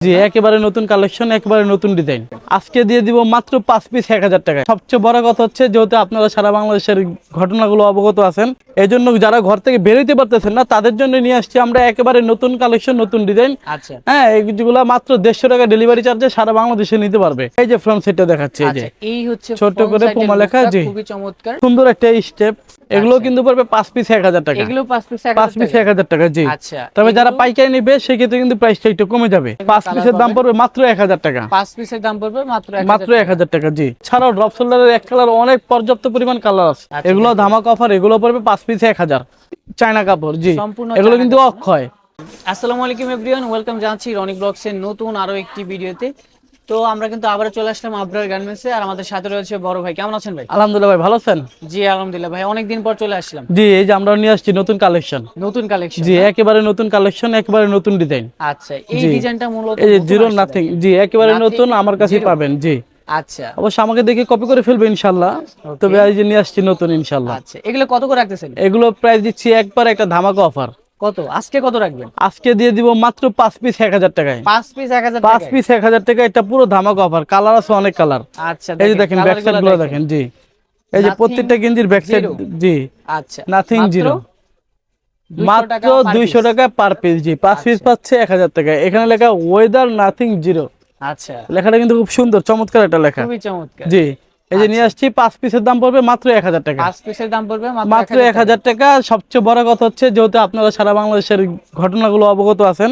জি একেবারে নতুন কালেকশন একেবারে নতুন ডিজাইন আজকে দিয়ে দিব মাত্র পাঁচ পিস এক হাজার টাকায়। সবচেয়ে বড় কথা হচ্ছে যেহেতু আপনারা সারা বাংলাদেশের ঘটনাগুলো অবগত আছেন এই জন্য যারা ঘর থেকে বেরোতে পারতেছেন না তাদের জন্য নিয়ে আসছি আমরা একেবারে নতুন কালেকশন নতুন ডিজাইন আচ্ছা। হ্যাঁ এইগুলো মাত্র দেড়শো টাকা ডেলিভারি চার্জে সারা বাংলাদেশে নিতে পারবে। এই যে ফ্রন্ট সেটটা দেখাচ্ছি এই যে। আচ্ছা এই হচ্ছে front করে পুমা লেখা, জি। খুবই চমৎকার। সুন্দর একটা স্টেপ এগুলো কিন্তু পড়বে পাঁচ পিস এক হাজার টাকা। এগুলো পাঁচ পিস পাঁচ পিস এক হাজার টাকা জি। আচ্ছা তবে যারা পাইকারি নিবে সেক্ষেত্রে কিন্তু প্রাইসটা একটু কমে যাবে। পাঁচ পিসের দাম পড়বে মাত্র এক হাজার টাকা। পাঁচ পিসের দাম পড়বে মাত্র মাত্র এক হাজার টাকা। জি। ছাড়াও ড্রপ শোল্ডারের এক কালার অনেক পর্যাপ্ত পরিমাণ কালার আছে। আচ্ছা, এগুলো ধামাক অফার এগুলো পড়বে পাঁচ পিসে এক হাজার। চায়না কাপড় জি। সম্পূর্ণ এগুলো কিন্তু অক্ষয়। আসসালামু আলাইকুম এভরিওয়ান ওয়েলকাম জানাচ্ছি রনিক ব্লগসের নতুন আরও একটি ভিডিওতে। তো আমরা কিন্তু আবার চলে আসলাম আবরার গার্মেন্টসে আর আমাদের সাথে রয়েছে বড় ভাই। কেমন আছেন ভাই? আলহামদুলিল্লাহ ভাই ভালো আছেন? জি আলহামদুলিল্লাহ ভাই অনেকদিন পর চলে আসলাম। জি এই যে আমরা নিয়ে আসছি নতুন কালেকশন নতুন কালেকশন জি একেবারে নতুন কালেকশন একেবারে নতুন ডিজাইন আচ্ছা এই। ডিজাইনটা মূলত এই যে জিরো নাথিং জি একেবারে নতুন আমার কাছে পাবেন জি। আচ্ছা। অবশ্য আমাকে দেখে কপি করে ফেলবে ইনশাল্লাহ তবে এই যে নিয়ে আসছি নতুন ইনশাল্লাহ আচ্ছা এগুলো কত করে রাখতেছেন? এগুলো প্রাইস দিচ্ছি একবার একটা ধামাকা অফার কত? আজকে কত রাখবেন? আজকে দিয়ে দিব মাত্র পাঁচ পিস এক হাজার টাকায়। পাঁচ পিস এক হাজার পাঁচ পিস এক হাজার টাকা এটা পুরো ধামাকা অফার কালার আছে অনেক কালার আচ্ছা এই যে দেখেন ব্যাক সাইডগুলো দেখেন। জি। এই যে প্রত্যেকটা গেঞ্জির ব্যাক সাইড জি। আচ্ছা নাথিং জিরো মাত্র দুইশো। টাকা পার পিস জি। পাঁচ পিস আচ্ছা। পাচ্ছে এক হাজার টাকা এখানে লেখা ওয়েদার নাথিং জিরো আচ্ছা। লেখাটা কিন্তু খুব সুন্দর চমৎকার একটা লেখা। খুবই চমৎকার। জি। এই যে নিয়ে আসছি পাঁচ পিসের দাম পড়বে মাত্র এক হাজার টাকা। পাঁচ পিসের দাম পড়বে মাত্র এক হাজার টাকা। সবচেয়ে বড় কথা হচ্ছে যেহেতু আপনারা সারা বাংলাদেশের ঘটনাগুলো অবগত আছেন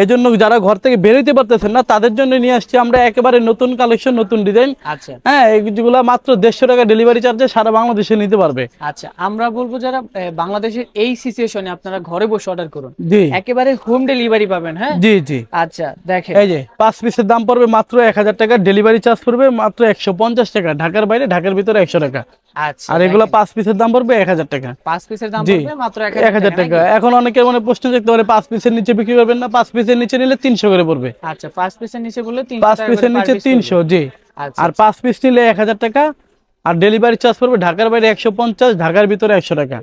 এই জন্য যারা ঘর থেকে বেরোতে পারতেছেন না তাদের জন্য নিয়ে আসছি আমরা একেবারে নতুন কালেকশন নতুন ডিজাইন আচ্ছা। হ্যাঁ এইগুলো মাত্র দেড়শো টাকা ডেলিভারি চার্জে সারা বাংলাদেশে নিতে পারবে। আচ্ছা আমরা বলব যারা বাংলাদেশের এই সিচুয়েশনে আপনারা ঘরে বসে অর্ডার করুন। জি। একেবারে হোম ডেলিভারি পাবেন হ্যাঁ? জি জি। আচ্ছা দেখেন। এই যে পাঁচ পিসের দাম পড়বে মাত্র এক হাজার টাকা ডেলিভারি চার্জ পড়বে মাত্র একশো পঞ্চাশ টাকা। ঢাকার বাইরে ঢাকার ভিতরে একশো টাকা। আচ্ছা আর এগুলো পাঁচ পিসের দাম পড়বে এক হাজার টাকা। পাঁচ পিসের দাম পড়বে মাত্র এক হাজার টাকা এখন অনেকের মানে প্রশ্ন দেখতে পারে পাঁচ পিসের নিচে বিক্রি করবেন না পাঁচ পিসের নিচে নিলে তিনশো করে পড়বে। আচ্ছা পাঁচ পিসের নিচে বললে পাঁচ পিসের নিচে তিনশো জি। আচ্ছা আর পাঁচ পিস নিলে এক হাজার টাকা আর ডেলিভারি চার্জ পড়বে ঢাকার বাইরে একশো পঞ্চাশ ঢাকার ভিতরে একশো টাকা।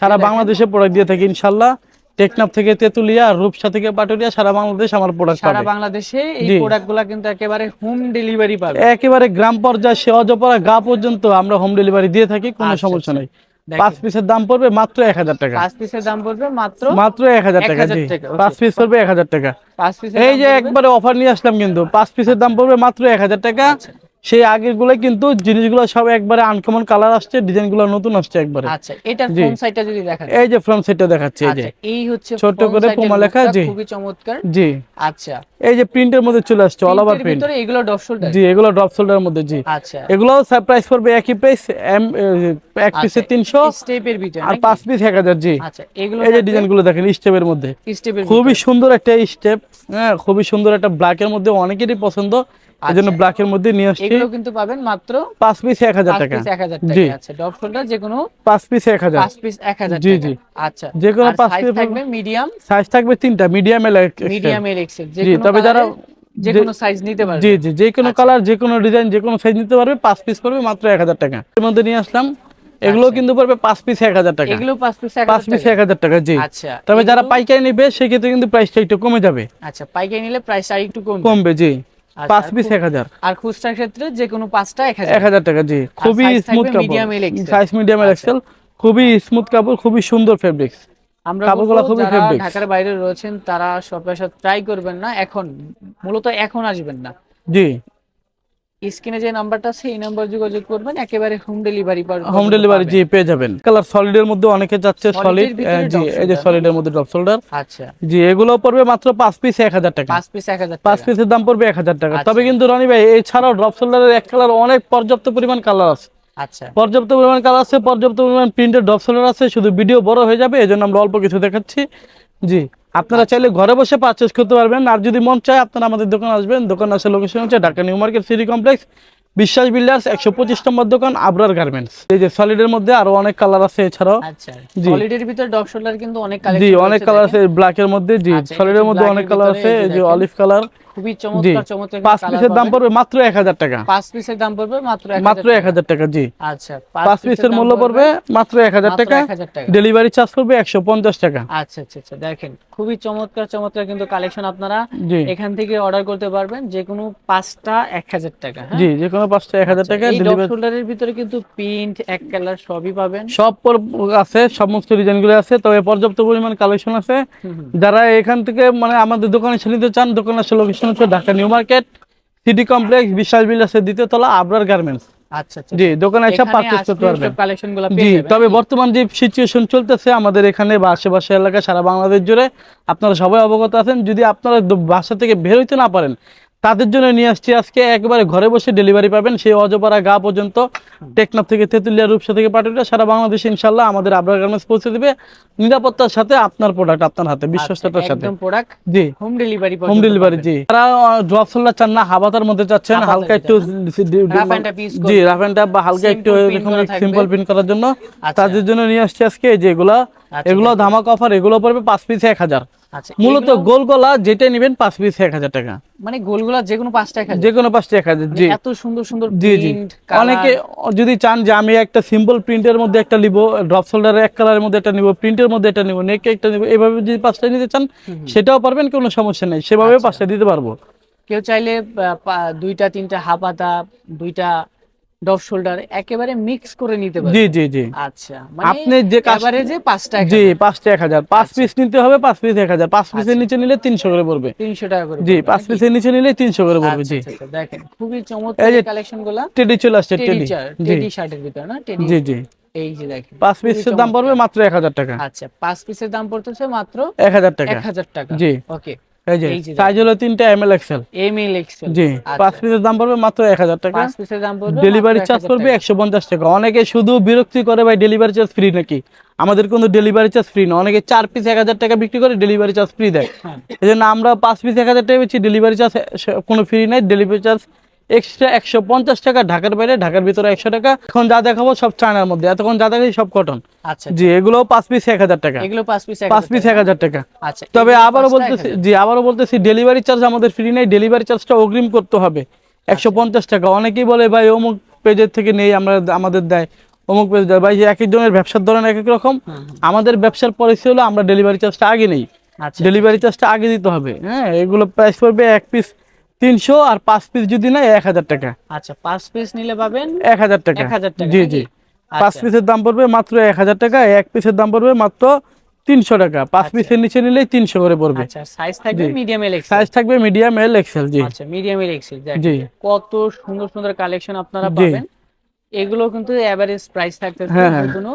সারা বাংলাদেশে প্রোডাক্ট দিয়ে থাকি ইনশাল্লাহ। টেকনাফ থেকে তেতুলিয়া আর রূপসা থেকে পাটুরিয়া সারা বাংলাদেশ আমার প্রোডাক্ট সারা বাংলাদেশে এই। প্রোডাক্টগুলো কিন্তু একেবারে হোম ডেলিভারি পাবে। একেবারে গ্রাম পর্যায়ে সে গা পর্যন্ত আমরা হোম ডেলিভারি দিয়ে থাকি কোনো আচ্ছা, সমস্যা নাই। পাঁচ পিসের দাম পড়বে মাত্র এক হাজার টাকা। পাঁচ পিসের দাম পড়বে মাত্র মাত্র এক হাজার টাকা পাঁচ পিস পড়বে এক হাজার টাকা। এই যে একবারে অফার নিয়ে আসলাম কিন্তু পাঁচ পিসের দাম পড়বে মাত্র এক হাজার টাকা। আচ্ছা। সেই আগেরগুলো কিন্তু জিনিসগুলো সব একবারে আনকমন কালার আসছে ডিজাইনগুলো নতুন আসছে একবারে। আচ্ছা। সাইডটা যদি এই যে ফ্রন্ট সেটটা দেখাচ্ছি এই যে। আচ্ছা এই হচ্ছে front করে পুমা লেখা, জি। খুবই চমৎকার। জি। আচ্ছা। এই যে প্রিন্টের মধ্যে চলে আসছে অল ওভার প্রিন্ট ভিতরে এগুলো ডপ শোল্ডার জি এগুলো ড্রপ শোল্ডারের মধ্যে জি। আচ্ছা। এগুলো প্রাইস পড়বে একই প্রাইস এম এক পিসে তিনশো স্টেপের ভিতরে আর পাঁচ পিস এক হাজার জি। আচ্ছা এগুলো এই যে ডিজাইনগুলো দেখেন স্টেপের মধ্যে। স্টেপের খুবই সুন্দর একটা স্টেপ হ্যাঁ খুবই সুন্দর একটা ব্ল্যাক এর মধ্যে অনেকেরই পছন্দ। এই জন্য আচ্ছা। ব্ল্যাক এর মধ্যে নিয়ে আসছি এগুলো কিন্তু পাবেন মাত্র পাঁচ পিস এক হাজার পাঁচ টাকা। পিস এক হাজার জি। টাকা আচ্ছা ডপ শোল্ডার যে কোনো পাঁচ পিস এক হাজার। পাঁচ পিস এক হাজার জি, জি। আচ্ছা। যে কোনো আর পাঁচ size piece থাকবে মিডিয়াম সাইজ থাকবে তিনটা মিডিয়াম এল মিডিয়াম এর এক্সেল যে জি, কোনো তবে যারা- যে কোনো সাইজ নিতে পারবে। জি জি যে কোনো আচ্ছা। কালার যে কোনো ডিজাইন যে কোনো সাইজ নিতে পারবে পাঁচ পিস পড়বে মাত্র এক হাজার টাকা। এর মধ্যে নিয়ে আসলাম। এগুলো কিন্তু পড়বে পাঁচ পিস এক হাজার টাকা। এগুলো পাঁচ পিস পাঁচ পিস টাকা। এক হাজার টাকা জি। আচ্ছা। তবে যারা পাইকারি নেবে সেক্ষেত্রে কিন্তু প্রাইসটা একটু কমে যাবে। আচ্ছা পাইকারি নিলে প্রাইস আর একটু কম কমবে জি। আচ্ছা, পাঁচ পিস এক হাজার। আর খুচরা ক্ষেত্রে যে কোনো পাঁচটা এক হাজার। এক হাজার টাকা জি। খুবই smooth medium size medium. XL খুবই স্মুথ কাপড় খুবই সুন্দর ফেব্রিক্স আমরা কাপড়গুলো খুবই ঢাকার বাইরে রয়েছেন তারা সব ট্রাই করবেন না। এখন মূলত এখন আসবেন না। জি। স্ক্রিনে যে নাম্বারটা আছে এই নাম্বার যোগাযোগ করবেন একেবারে হোম ডেলিভারি হোম ডেলিভারি জি পেয়ে যাবেন। কালার সলিড এর মধ্যে অনেকে যাচ্ছে সলিড জি এই যে সলিড এর মধ্যে ড্রপ শোল্ডার আচ্ছা। জি এগুলো পড়বে মাত্র পাঁচ পিস এক হাজার টাকা। পাঁচ পিস এক হাজার পাঁচ টাকা। পিসের দাম পড়বে এক হাজার টাকা। আচ্ছা। তবে কিন্তু রনি ভাই এই এছাড়াও ড্রপ শোল্ডারের এক কালার অনেক পর্যাপ্ত পরিমাণ কালার আছে। আচ্ছা। পর্যাপ্ত পরিমাণ কালার আছে পর্যাপ্ত পরিমাণ প্রিন্টের ড্রপ শোল্ডার আছে শুধু ভিডিও বড় হয়ে যাবে এই জন্য আমরা অল্প কিছু দেখাচ্ছি। জি। আপনারা আচ্ছা। চাইলে ঘরে বসে পারচেস করতে পারবেন। আর যদি মন চায় আপনারা আমাদের দোকান আসবেন। দোকান আসার লোকেশন হচ্ছে Dhaka new market city complex Biswas builders একশো পঁচিশ নম্বর দোকান আবরার গার্মেন্টস এই যে সলিডের মধ্যে আরও অনেক কালার আছে এছাড়াও। আচ্ছা জি। সলিডের ভিতরে শোল্ডার কিন্তু অনেক জি অনেক কালার আছে। ব্ল্যাক এর মধ্যে জি আচ্ছা, সলিডের মধ্যে অনেক কালার আছে। এই যে। অলিভ কালার খুবই চমৎকার চমৎকার পাঁচ পিসের দাম পড়বে মাত্র এক হাজার টাকা। পাঁচ পিসের দাম পড়বে মাত্র মাত্র এক হাজার টাকা জি। আচ্ছা পাঁচ পিসের মূল্য পড়বে মাত্র এক হাজার টাকা। 1000 টাকা। ডেলিভারি চার্জ পড়বে টাকা। আচ্ছা আচ্ছা আচ্ছা দেখেন খুবই চমৎকার চমৎকার কিন্তু কালেকশন আপনারা এখান থেকে অর্ডার করতে পারবেন যে কোনো পাঁচটা এক হাজার টাকা হ্যাঁ? জি যে কোনো পাঁচটা এক হাজার টাকা ডেলিভারি শোল্ডারের ভিতরে কিন্তু প্রিন্ট এক কালার সবই পাবেন। সব আছে সমস্ত ডিজাইনগুলো আছে তবে পর্যাপ্ত পরিমাণ কালেকশন আছে। যারা এখান থেকে মানে আমাদের দোকানে এসে নিতে চান দোকান আসলে লোকেশন হচ্ছে Dhaka new market. City complex বিশাল বিলাসের দ্বিতীয় তলা আবরার গার্মেন্টস। আচ্ছা আচ্ছা জি দোকানে এসে পারচেজ করতে পারবেন। গুলো জি তবে বর্তমান যে সিচুয়েশন চলতেছে আমাদের এখানে বা আশেপাশে এলাকা সারা বাংলাদেশ জুড়ে আপনারা সবাই অবগত আছেন। যদি আপনারা বাসা থেকে বের হইতে না পারেন তাদের জন্য নিয়ে আসছি আজকে। একবারে ঘরে বসে ডেলিভারি পাবেন। সেই অজপাড়া গা পর্যন্ত টেকনাফ থেকে তেঁতুলিয়া রূপসা থেকে পাটুলিয়া সারা বাংলাদেশে ইনশাল্লাহ আমাদের আবরার গার্মেন্টস পৌঁছে দেবে। নিরাপত্তার সাথে আপনার প্রোডাক্ট আপনার হাতে বিশ্বস্ততার সাথে। প্রোডাক্ট জি। হোম ডেলিভারি হোম ডেলিভারি জি। তারা ড্রপ সোল্লার চান না হাবাতার মধ্যে চাচ্ছেন হালকা একটু জি রাফ এন্ড বা হালকা একটু। সিম্পল প্রিন্ট করার জন্য। আচ্ছা। তাদের জন্য নিয়ে আসছি আজকে এই যে এগুলা আচ্ছা, এগুলো ধামাক অফার এগুলো পড়বে পাঁচ পিস এক হাজার। আচ্ছা মূলত এগুলো- গোল গলা যেটা নিবেন পাঁচ পিস এক হাজার টাকা। মানে গোলগুলা যে কোনো পাঁচটা এক হাজার। যে কোনো পাঁচটা এক হাজার জি। মানে এত সুন্দর সুন্দর জি জি। অনেকে যদি চান যে আমি একটা সিম্পল প্রিন্টের মধ্যে একটা নিব ড্রপ শোল্ডারের এক কালারের মধ্যে একটা নিব প্রিন্টের মধ্যে একটা নিব নেকে একটা নিব এভাবে যদি পাঁচটা নিতে চান সেটাও পারবেন কোনো সমস্যা নেই। সেভাবে আচ্ছা। পাঁচটা দিতে পারব। কেউ চাইলে দুইটা তিনটা হাফাতা দুইটা ডব শোল্ডার একেবারে মিক্স করে নিতে পারবে জি জি জি। আচ্ছা মানে আপনি যে কাজ- এভারেজে পাঁচটা জি পাঁচটা এক হাজার। পাঁচ পিস নিতে হবে পাঁচ পিস এক হাজার। পাঁচ পিসের নিচে নিলে তিনশো করে পড়বে। তিনশো টাকা করে জি পড়বে। পাঁচ পিসের নিচে নিলে তিনশো করে পড়বে আচ্ছা, জি। আচ্ছা, আচ্ছা, দেখেন খুবই চমৎকার যে কালেকশনগুলা। টেডি চলে আসছে টেডি টেডি শার্টের ভিতরে না? টেডি জি জি। এই যে দেখেন পাঁচ পিসের দাম পড়বে মাত্র এক হাজার টাকা। আচ্ছা পাঁচ পিসের দাম পড়তেছে মাত্র এক হাজার টাকা। এক হাজার টাকা। জি। ওকে এই যে সাইজ হলো তিনটা M L XL M L XL জি পাঁচ পিসের দাম পড়বে মাত্র এক হাজার টাকা। পাঁচ পিসের দাম পড়বে ডেলিভারি চার্জ পড়বে টাকা। একশো পঞ্চাশ টাকা। অনেকে শুধু বিরক্তি করে ভাই ডেলিভারি চার্জ ফ্রি নাকি? আমাদের কোনো ডেলিভারি চার্জ ফ্রি না। অনেকে চার পিস এক হাজার টাকা বিক্রি করে ডেলিভারি চার্জ ফ্রি দেয়। হ্যাঁ। এই জন্য আমরা পাঁচ পিস এক হাজার টাকা বেশি ডেলিভারি চার্জ কোনো ফ্রি নাই। ডেলিভারি চার্জ এক্সট্রা একশো পঞ্চাশ টাকা ঢাকার বাইরে ঢাকার ভিতরে একশো টাকা। এখন যা দেখাবো সব চায়নার মধ্যে। এতক্ষণ যা দেখাই সব কটন আচ্ছা। জি এগুলো পাঁচ পিস এক হাজার টাকা। এগুলো পাঁচ পিস পাঁচ পিস এক হাজার টাকা। আচ্ছা তবে আবারও বলতেছি জি আবারও বলতেছি ডেলিভারি চার্জ আমাদের ফ্রি নেই। ডেলিভারি চার্জটা অগ্রিম করতে হবে। একশো পঞ্চাশ টাকা। অনেকেই বলে ভাই অমুক পেজের থেকে নেই আমরা আমাদের দেয়। অমুক পেজ দেয়। ভাই এক একজনের ব্যবসার ধরন এক এক রকম। আমাদের ব্যবসার পলিসি হলো আমরা ডেলিভারি চার্জটা আগে নেই। আচ্ছা। ডেলিভারি চার্জটা আগে দিতে হবে। হ্যাঁ এগুলো প্রাইস পড়বে এক পিস তিনশো আর পাঁচ পিস যদি নেয় এক হাজার টাকা। আচ্ছা পাঁচ পিস নিলে পাবেন এক হাজার টাকা। 1000 টাকা জি জি। পাঁচ আচ্ছা। পিসের দাম পড়বে মাত্র এক হাজার টাকা এক পিসের দাম পড়বে মাত্র তিনশো টাকা। পাঁচ পিসের নিচে নিলেই তিনশো করে পড়বে। আচ্ছা সাইজ থাকবে মিডিয়াম এল এক্সেল সাইজ থাকবে মিডিয়াম এল এক্সেল জি। আচ্ছা মিডিয়াম এল এক্সেল জি। কত সুন্দর সুন্দর কালেকশন আপনারা পাবেন। এগুলো কিন্তু এভারেজ প্রাইস থাকতেছে হ্যাঁ, হ্যাঁ। কোনো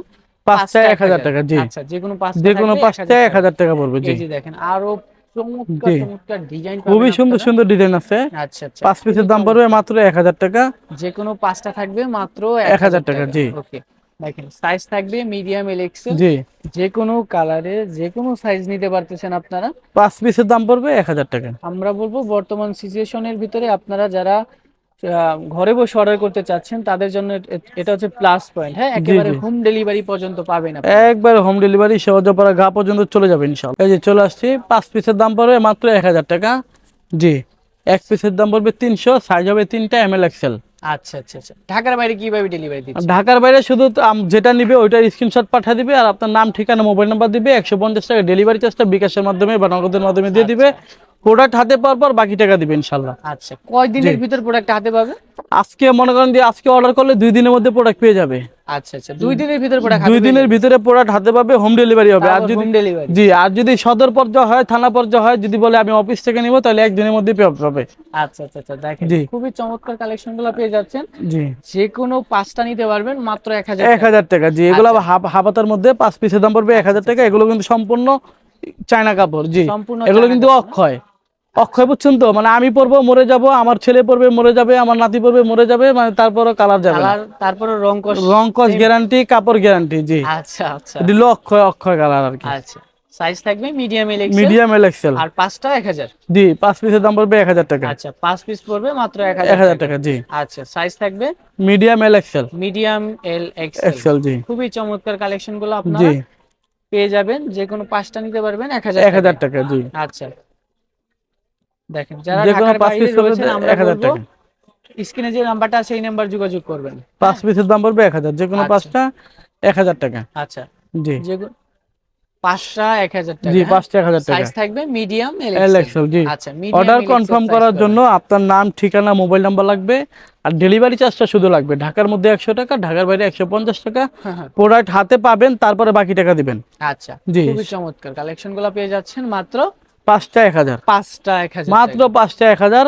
পাঁচটা এক হাজার টাকা জি। আচ্ছা যে কোনো পাঁচটা যে কোনো পাঁচটা এক হাজার টাকা পড়বে জি। দেখেন আরও চমৎকার চমৎকার ডিজাইন খুবই সুন্দর সুন্দর ডিজাইন আছে। আচ্ছা আচ্ছা। পাঁচ পিসের দাম পড়বে মাত্র এক হাজার টাকা। যে কোনো পাঁচটা থাকবে মাত্র 1000 টাকা, জি। ওকে। দেখেন সাইজ থাকবে মিডিয়াম এল এক্সেল জি। যে কোনো কালারে যে কোনো সাইজ নিতে পারতেছেন আপনারা। পাঁচ পিসের দাম পড়বে এক হাজার টাকা। আমরা বলব বর্তমান সিচুয়েশনের ভিতরে আপনারা যারা ঘরে বসে অর্ডার করতে চাচ্ছেন তাদের জন্য এটা হচ্ছে প্লাস পয়েন্ট হ্যাঁ একেবারে হোম ডেলিভারি পর্যন্ত পাবেন একবার হোম ডেলিভারি সহজপাড়া গা পর্যন্ত চলে যাবে ইনশাল্লাহ এই যে চলে আসছি পাঁচ পিসের দাম পড়বে মাত্র এক হাজার টাকা। জি এক পিসের দাম পড়বে তিনশো সাইজ হবে তিনটা এম এল এক্সেল আচ্ছা আচ্ছা আচ্ছা। ঢাকার বাইরে কীভাবে ডেলিভারি দিচ্ছেন ঢাকার বাইরে শুধু যেটা নিবে ওইটার স্ক্রিনশট পাঠিয়ে দিবে আর আপনার নাম ঠিকানা মোবাইল নাম্বার দিবে একশো পঞ্চাশ টাকা ডেলিভারি চার্জটা বিকাশের মাধ্যমে বা নগদের মাধ্যমে দিয়ে দিবে। প্রোডাক্ট হাতে পাওয়ার পর বাকি টাকা দিবেন ইনশাল্লাহ আচ্ছা কয় দিনের ভিতর প্রোডাক্ট হাতে পাবে? আজকে মনে করেন যে আজকে অর্ডার করলে দুই দিনের মধ্যে প্রোডাক্ট পেয়ে যাবে। আচ্ছা আচ্ছা দুই দিনের ভিতর প্রোডাক্ট দুই দিনের ভিতরে প্রোডাক্ট হাতে পাবে হোম ডেলিভারি হবে। আর যদি জি আর যদি সদর পর্যায়ে হয় থানা পর্যায়ে হয় যদি বলে আমি অফিস থেকে নিব তাহলে একদিনের মধ্যে পেয়ে পাবে আচ্ছা আচ্ছা আচ্ছা দেখেন। খুবই চমৎকার কালেকশনগুলো পেয়ে যাচ্ছেন। জি। যে কোনো পাঁচটা নিতে পারবেন মাত্র এক হাজার এক হাজার টাকা জি এগুলো হাফ হাফাতার মধ্যে পাঁচ পিসের দাম পড়বে এক হাজার টাকা। এগুলো কিন্তু সম্পূর্ণ চায়না কাপড় জি। এগুলো কিন্তু অক্ষয়। অক্ষয় বুঝছেন তো মানে আমি পরবো মরে যাব আমার ছেলে পরবে মরে যাবে আমার নাতি পরবে মরে যাবে মানে তারপরও কালার যাবে। তারপরে রং কস রং কস গ্যারান্টি কাপড় গ্যারান্টি জি। আচ্ছা আচ্ছা। দিল অক্ষয় অক্ষয় কালার আর কি। আচ্ছা। সাইজ থাকবে medium L XL medium L XL আর পাঁচটা এক হাজার। জি পাঁচ পিসের দাম পড়বে এক হাজার টাকা। আচ্ছা পাঁচ পিস পড়বে মাত্র এক এক হাজার হাজার টাকা জি। আচ্ছা সাইজ থাকবে medium L XL medium L XL জি। খুবই চমৎকার কালেকশনগুলো আপনারা জি। পেয়ে যাবেন। যে কোনো পাঁচটা নিতে পারবেন এক হাজার এক হাজার টাকা জি। আচ্ছা। দেখেন যারা ঢাকার বাইরে রয়েছেন আমরা বলব স্ক্রিনে যে নাম্বারটা আছে এই নাম্বার যোগাযোগ করবেন। পাঁচ পিসের দাম পড়বে এক হাজার যে কোনো আচ্ছা। পাঁচটা এক হাজার টাকা। আচ্ছা। জি। যে পাঁচটা এক হাজার টাকা। জি পাঁচটা এক হাজার টাকা। সাইজ থাকবে মিডিয়াম এল জি। আচ্ছা অর্ডার কনফার্ম করার জন্য আপনার নাম ঠিকানা মোবাইল নাম্বার লাগবে। আর ডেলিভারি চার্জটা শুধু লাগবে। ঢাকার মধ্যে একশো টাকা ঢাকার বাইরে একশো পঞ্চাশ টাকা। হ্যাঁ, হ্যাঁ। প্রোডাক্ট হাতে পাবেন তারপরে বাকি টাকা দিবেন। আচ্ছা। জি। খুবই চমৎকার। কালেকশনগুলো পেয়ে যাচ্ছেন মাত্র পাঁচটা এক হাজার। পাঁচটা এক হাজার মাত্র পাঁচটা এক হাজার